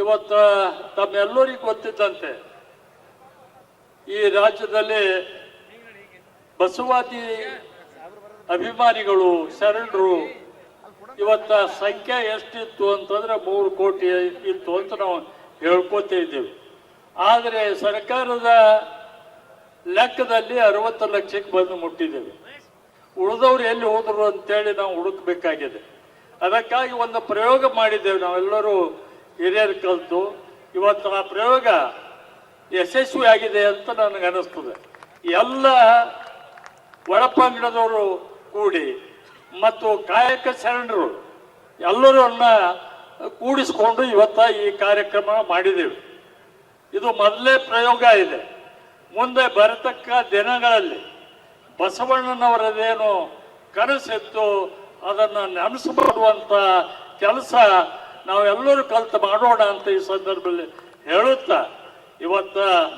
ಇವತ್ತು ತಮ್ಮೆಲ್ಲರಿಗೂ ಗೊತ್ತಿದ್ದಂತೆ, ಈ ರಾಜ್ಯದಲ್ಲಿ ಬಸವಾದಿ ಅಭಿಮಾನಿಗಳು, ಶರಣರು ಇವತ್ತ ಸಂಖ್ಯೆ ಎಷ್ಟಿತ್ತು ಅಂತಂದ್ರೆ ಮೂರು ಕೋಟಿ ಇತ್ತು ಅಂತ ನಾವು ಹೇಳ್ಕೊತಾ ಇದ್ದೇವೆ. ಆದರೆ ಸರ್ಕಾರದ ಲೆಕ್ಕದಲ್ಲಿ ಅರವತ್ತು ಲಕ್ಷಕ್ಕೆ ಬಂದು ಮುಟ್ಟಿದ್ದೇವೆ. ಉಳಿದವ್ರು ಎಲ್ಲಿ ಹೋದ್ರು ಅಂತೇಳಿ ನಾವು ಹುಡುಕ್ಬೇಕಾಗಿದೆ. ಅದಕ್ಕಾಗಿ ಒಂದು ಪ್ರಯೋಗ ಮಾಡಿದ್ದೇವೆ ನಾವೆಲ್ಲರೂ ಹಿರಿಯರು ಕಲಿತು ಇವತ್ತು ಆ ಪ್ರಯೋಗ ಯಶಸ್ವಿಯಾಗಿದೆ ಅಂತ ನನಗೆ ಅನ್ನಿಸ್ತದೆ. ಎಲ್ಲ ಒಳಪಂಗಡದವರು ಕೂಡಿ ಮತ್ತು ಕಾಯಕ ಶರಣರು ಎಲ್ಲರನ್ನ ಕೂಡಿಸಿಕೊಂಡು ಇವತ್ತ ಈ ಕಾರ್ಯಕ್ರಮ ಮಾಡಿದ್ದೇವೆ. ಇದು ಮೊದಲೇ ಪ್ರಯೋಗ ಇದೆ. ಮುಂದೆ ಬರತಕ್ಕ ದಿನಗಳಲ್ಲಿ ಬಸವಣ್ಣನವರದೇನು ಕನಸಿತ್ತು ಅದನ್ನು ನೆನಸು ಮಾಡುವಂಥ ಕೆಲಸ ನಾವೆಲ್ಲರೂ ಕಲ್ತು ಮಾಡೋಣ ಅಂತ ಈ ಸಂದರ್ಭದಲ್ಲಿ ಹೇಳುತ್ತಾ ಇವತ್ತ